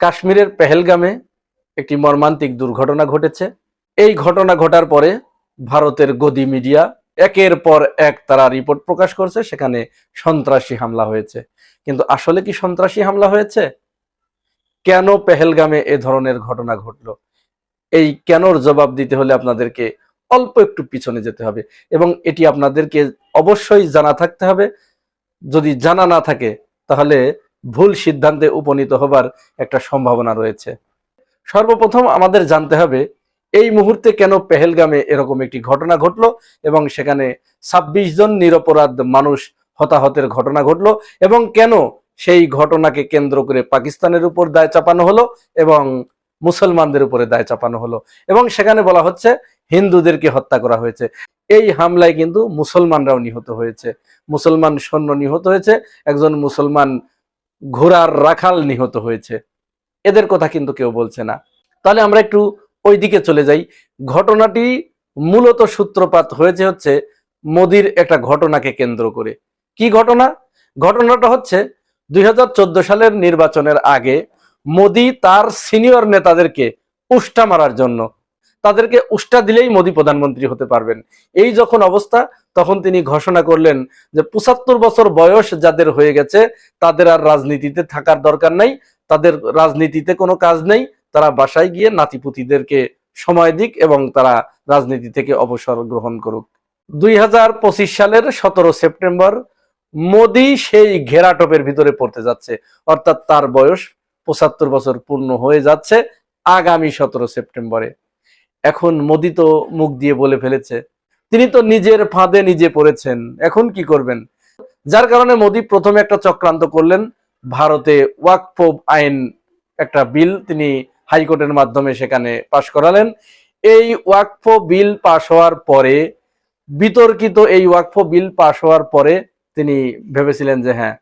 কাশ্মীরের পেহেলগামে একটি মর্মান্তিক দুর্ঘটনা ঘটেছে। এই ঘটনা ঘটার পরে ভারতের গদি মিডিয়া একের পর এক তারা রিপোর্ট প্রকাশ করছে, সেখানে সন্ত্রাসী হামলা হয়েছে। কিন্তু আসলে কি সন্ত্রাসী হামলা হয়েছে? কেন পেহেলগামে এ ধরনের ঘটনা ঘটলো? এই কেনর জবাব দিতে হলে আপনাদেরকে অল্প একটু পিছনে যেতে হবে এবং এটি আপনাদেরকে অবশ্যই জানা থাকতে হবে। যদি জানা না থাকে, তাহলে ভুল সিদ্ধান্তে উপনীত হবার একটা সম্ভাবনা রয়েছে। সর্বপ্রথম আমাদের জানতে হবে, এই মুহূর্তে কেন পেহেলগামে এরকম একটি ঘটনা ঘটলো এবং সেখানে ছাব্বিশ জন নিরপরাধ মানুষ হতাহতের ঘটনা ঘটলো এবং কেন সেই ঘটনাকে কেন্দ্র করে পাকিস্তানের উপর দায় চাপানো হলো এবং মুসলমানদের উপরে দায় চাপানো হলো। এবং সেখানে বলা হচ্ছে, হিন্দুদেরকে হত্যা করা হয়েছে। এই হামলায় কিন্তু মুসলমানরাও নিহত হয়েছে। মুসলমান সৈন্য নিহত হয়েছে। একজন মুসলমান ঘোড়ার রাখাল নিহত হয়েছে। এদের কথা কিন্তু কেউ বলছে না। তাহলে আমরা একটু ওই দিকে চলে যাই। ঘটনাটি মূলত সূত্রপাত হয়েছে হচ্ছে মোদির একটা ঘটনাকে কেন্দ্র করে। কি ঘটনা? ঘটনাটা হচ্ছে দুই হাজার চোদ্দ সালের নির্বাচনের আগে মোদি তার সিনিয়র নেতাদেরকে উষ্টা মারার জন্য। তাদেরকে উষ্টা দিলেই মোদি প্রধানমন্ত্রী হতে পারবেন। এই যখন অবস্থা তখন তিনি ঘোষণা করলেন যে পঁচাত্তর বছর বয়স যাদের হয়ে গেছে, তাদের আর রাজনীতিতে থাকার দরকার নাই, তাদের রাজনীতিতে কোনো কাজ নেই, তারা বাসায় গিয়ে নাতিপুতিদেরকে সময় দিক এবং তারা রাজনীতি থেকে অবসর গ্রহণ করুক। দুই হাজার পঁচিশ সালের সতেরো সেপ্টেম্বর মোদি সেই ঘেরাটোপের ভিতরে পড়তে যাচ্ছে, অর্থাৎ তার বয়স পঁচাত্তর বছর পূর্ণ হয়ে যাচ্ছে আগামী সতেরো সেপ্টেম্বরে। এখন মোদি তো মুখ দিয়ে বলে ফেলেছে তিনি তো নিজের ফাঁদে নিজে পড়েছেন। এখন কি করবেন? যার কারণে মোদী প্রথমে একটা চক্রান্ত করলেন। ভারতে ওয়াকফ আইন একটা বিল তিনি হাইকোর্টের মাধ্যমে সেখানে পাশ করালেন। এই ওয়াকফ বিল পাশ হওয়ার পরে, বিতর্কিত এই ওয়াকফ বিল পাশ হওয়ার পরে তিনি ভেবেছিলেন যে হ্যাঁ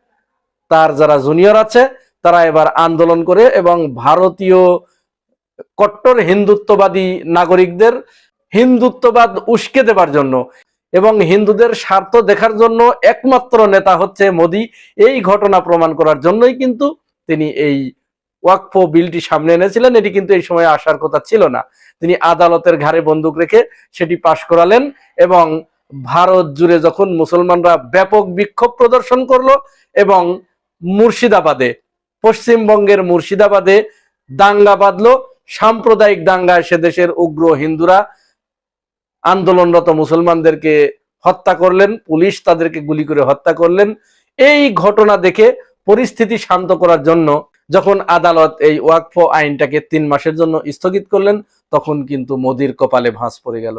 তার যারা জুনিয়র আছে, তারা এবার আন্দোলন করে এবং ভারতীয় কট্টর হিন্দুত্ববাদী নাগরিকদের হিন্দুত্ববাদ উস্কে দেবার জন্য এবং হিন্দুদের স্বার্থ দেখার জন্য একমাত্র নেতা হচ্ছে মোদি। এই ঘটনা প্রমাণ করার জন্যই কিন্তু তিনি এই ওয়াকফ বিলটি সামনে এনেছিলেন। এটি কিন্তু এই সময় আসার কথা ছিল না। তিনি আদালতের ঘাড়ে বন্দুক রেখে সেটি পাশ করালেন এবং ভারত জুড়ে যখন মুসলমানরা ব্যাপক বিক্ষোভ প্রদর্শন করল এবং মুর্শিদাবাদে, পশ্চিমবঙ্গের মুর্শিদাবাদে দাঙ্গা বাঁধলো, সাম্প্রদায়িক দাঙ্গায় সে দেশের উগ্র হিন্দুরা আন্দোলনরত মুসলমানদেরকে হত্যা করলেন, পুলিশ তাদেরকে গুলি করে হত্যা করলেন। এই ঘটনা দেখে পরিস্থিতি শান্ত করার জন্য যখন আদালত এই ওয়াকফ আইনটাকে তিন মাসের জন্য স্থগিত করলেন, তখন কিন্তু মোদির কপালে ভাঁজ পড়ে গেল।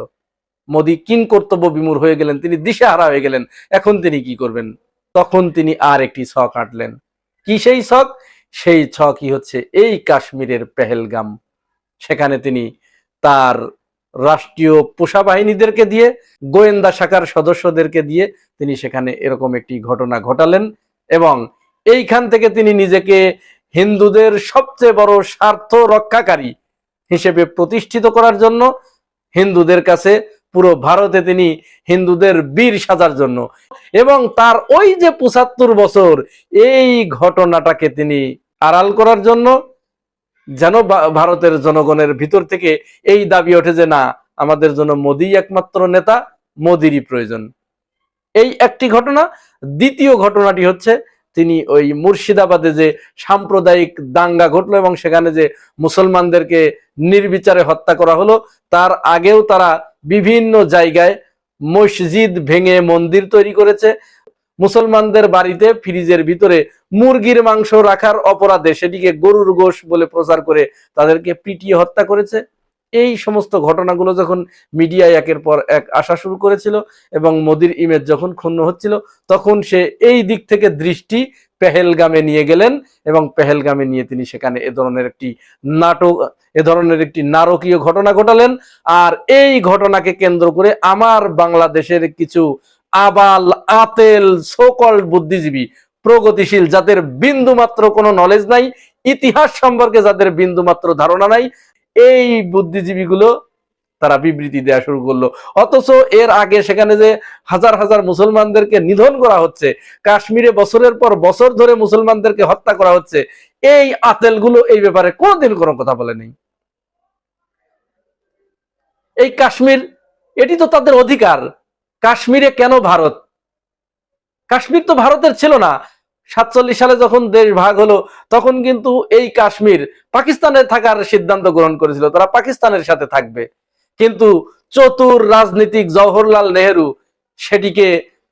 মোদি কিন কর্তব্য বিমূর হয়ে গেলেন, তিনি দিশেহারা হয়ে গেলেন। এখন তিনি কি করবেন? তখন তিনি আর একটি ছক আঁটলেন। কি সেই ছক? সেই ছকই হচ্ছে এই কাশ্মীরের পেহেলগাম। সেখানে তিনি তার রাষ্ট্রীয় পোষা বাহিনীদেরকে দিয়ে, গোয়েন্দা শাখার সদস্যদেরকে দিয়ে তিনি সেখানে এরকম একটি ঘটনা ঘটালেন এবং এইখান থেকে তিনি নিজেকে হিন্দুদের সবচেয়ে বড় স্বার্থ রক্ষাকারী হিসেবে প্রতিষ্ঠিত করার জন্য, হিন্দুদের কাছে পুরো ভারতে তিনি হিন্দুদের বীর সাজার জন্য এবং তার ওই যে পঁচাত্তর বছর এই ঘটনাটাকে তিনি আড়াল করার জন্য যেন ভারতের জনগণের ভিতর থেকে এই দাবি ওঠে যে না, আমাদের জন্য মোদি একমাত্র নেতা, মোদিরই প্রয়োজন। এই একটি ঘটনা। দ্বিতীয় ঘটনাটি হচ্ছে, তিনি ওই মুর্শিদাবাদে যে সাম্প্রদায়িক দাঙ্গা ঘটলো এবং সেখানে যে মুসলমানদেরকে নির্বিচারে হত্যা করা হলো, তার আগেও তারা বিভিন্ন জায়গায় মসজিদ ভেঙে মন্দির তৈরি করেছে। মুসলমানদের বাড়িতে ফ্রিজের ভিতরে মুরগির মাংস রাখার অপরাধে সেটিকে গরুর গোশ বলে প্রচার করে তাদেরকে পিটিয়ে হত্যা করেছে। এই সমস্ত ঘটনাগুলো যখন মিডিয়ায় একের পর এক আসা শুরু করেছিল এবং মোদির ইমেজ যখন ক্ষুণ্ণ হচ্ছিল, তখন সে এই দিক থেকে দৃষ্টি পেহেলগামে নিয়ে গেলেন এবং পেহেলগামে নিয়ে তিনি সেখানে এ ধরনের একটি নাটক, এ ধরনের একটি নারকীয় ঘটনা ঘটালেন। আর এই ঘটনাকে কেন্দ্র করে আমার বাংলাদেশের কিছু আবাল আতেল সোকল বুদ্ধিজীবী, প্রগতিশীল, যাদের বিন্দু মাত্র কোনো নলেজ নাই, ইতিহাস সম্পর্কে যাদের বিন্দু মাত্র ধারণা নাই, এই বুদ্ধিজীবীগুলো তারা বিবৃতি দেওয়া শুরু করল। অথচ এর আগে সেখানে যে হাজার হাজার মুসলমানদেরকে নিধন করা হচ্ছে, কাশ্মীরে বছরের পর বছর ধরে মুসলমানদেরকে হত্যা করা হচ্ছে, এই আতেলগুলো এই ব্যাপারে কোনোদিন কোনো কথা বলে বলেনি এই কাশ্মীর, এটি তো তাদের অধিকার কাশ্মীরে কেন ভারত? কাশ্মীর তো ভারতের ছিল না। সাতচল্লিশ সালে যখন দেশ ভাগ হলো, তখন কিন্তু এই কাশ্মীর পাকিস্তানে থাকার সিদ্ধান্ত গ্রহণ করেছিল। তারা পাকিস্তানের সাথে থাকবে। কিন্তু চতুর রাজনীতিক জওহরলাল নেহেরু সেটিকে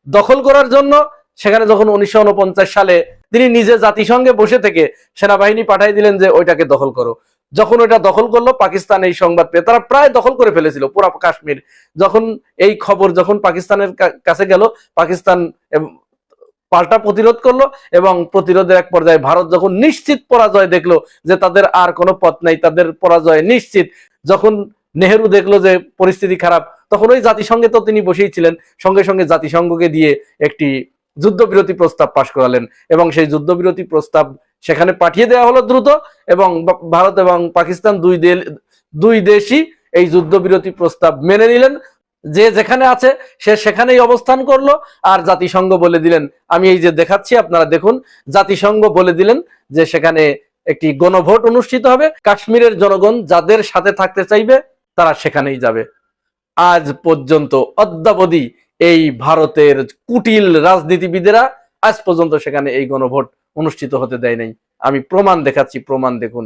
দখল করার জন্য, সেখানে যখন উনিশশো উনপঞ্চাশ সালে তিনি নিজে জাতিসংঘে বসে থেকে সেনাবাহিনী পাঠাই দিলেন যে ওইটাকে দখল করো। যখন ওইটা দখল করল, পাকিস্তান এই সংবাদ পেয়ে তারা প্রায় দখল করে ফেলেছিল পুরো কাশ্মীর। যখন এই খবর যখন পাকিস্তানের কাছে গেল, পাকিস্তান পাল্টা প্রতিরোধ করল এবং প্রতিরোধের এক পর্যায়ে ভারত যখন নিশ্চিত পরাজয় দেখল যে তাদের আর কোনো পথ নাই, তাদের পরাজয় নিশ্চিত। যখন নেহেরু দেখল যে পরিস্থিতি খারাপ, তখন ওই জাতিসংঘে তো তিনি বসেই ছিলেন, সঙ্গে সঙ্গে জাতিসংঘকে দিয়ে একটি যুদ্ধবিরতি প্রস্তাব পাশ করালেন এবং সেই যুদ্ধবিরতি প্রস্তাব সেখানে পাঠিয়ে দেওয়া হলো দ্রুত এবং ভারত এবং পাকিস্তান দুই দুই দেশই এই যুদ্ধবিরতি প্রস্তাব মেনে নিলেন। যে যেখানে আছে, সে সেখানেই অবস্থান করল। আর জাতিসংঘ বলে দিলেন, আমি এই যে দেখাচ্ছি, আপনারা দেখুন, জাতিসংঘ বলে দিলেন যে সেখানে একটি গণভোট অনুষ্ঠিত হবে। কাশ্মীরের জনগণ যাদের সাথে থাকতে চাইবে, তারা সেখানেই যাবে। আজ পর্যন্ত অদ্যাবধি এই ভারতের কুটিল রাজনীতিবিদেরা আজ পর্যন্ত সেখানে এই গণভোট অনুষ্ঠিত হতে দেয় নাই। আমি প্রমাণ দেখাচ্ছি প্রমাণ দেখুন।